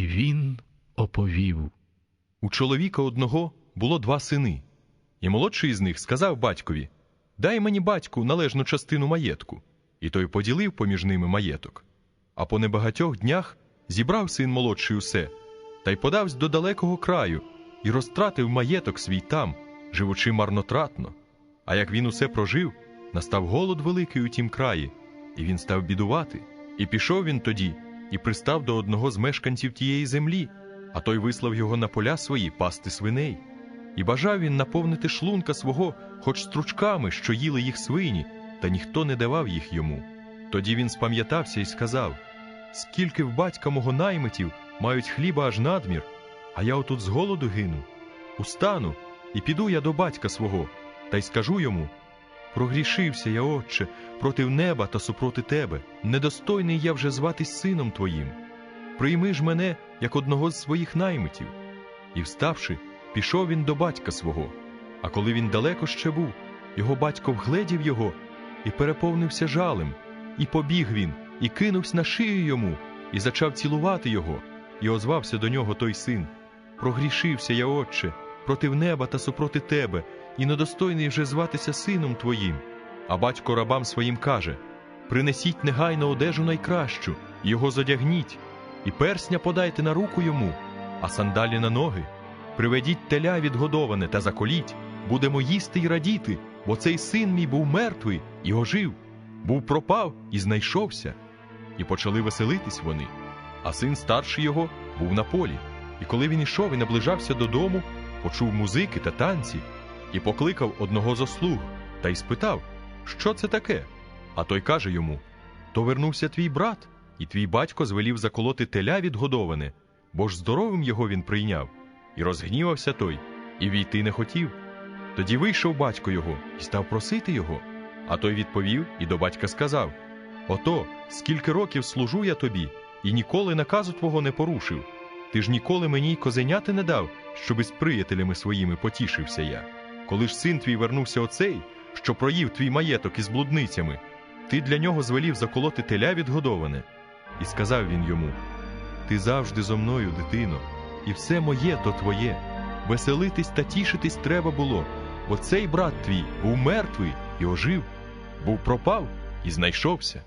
І він оповів. У чоловіка одного було два сини, і молодший із них сказав батькові Дай мені батьку належну частину маєтку. І той поділив поміж ними маєток. А по небагатьох днях зібрав син молодший усе, та й подавсь до далекого краю, і розтратив маєток свій там, живучи марнотратно. А як він усе прожив, настав голод великий у тім краї, і він став бідувати. І пішов він тоді, і пристав до одного з мешканців тієї землі, а той вислав його на поля свої пасти свиней. І бажав він наповнити шлунка свого хоч стручками, що їли їх свині, та ніхто не давав їх йому. Тоді він спам'ятався і сказав: Скільки в батька мого наймитів мають хліба аж надмір, а я отут з голоду гину. Устану і піду я до батька свого, та й скажу йому: Прогрішився я, отче, проти неба та супроти тебе, недостойний я вже зватись сином твоїм. Прийми ж мене як одного з своїх наймитів. І, вставши, пішов він до батька свого. А коли він далеко ще був, його батько вгледів його і переповнився жалем, і побіг він, і кинувся на шию йому, і зачав цілувати його, і озвався до нього той син. Прогрішився я, отче, проти неба та супроти тебе, і недостойний вже зватися сином твоїм. А батько рабам своїм каже: Принесіть негайно одежу найкращу, його зодягніть, і персня подайте на руку йому, а сандалі на ноги. Приведіть теля відгодоване та заколіть, будемо їсти й радіти, бо цей син мій був мертвий і ожив, був пропав і знайшовся. І почали веселитись вони. А син старший його був на полі. І коли він ішов і наближався додому, почув музики та танці, і покликав одного з ослуг та й спитав, що це таке. А той каже йому: То вернувся твій брат, і твій батько звелів заколоти теля відгодоване, бо ж здоровим його він прийняв. І розгнівався той, і війти не хотів. Тоді вийшов батько його і став просити його. А той відповів і до батька сказав: Ото, скільки років служу я тобі, і ніколи наказу твого не порушив. Ти ж ніколи мені й козеняти не дав, щоби з приятелями своїми потішився я. Коли ж син твій вернувся оцей, що проїв твій маєток із блудницями, ти для нього звелів заколоти теля відгодоване. І сказав він йому: Ти завжди зо мною, дитино, і все моє то твоє. Веселитись та тішитись треба було, бо цей брат твій був мертвий і ожив, був пропав і знайшовся.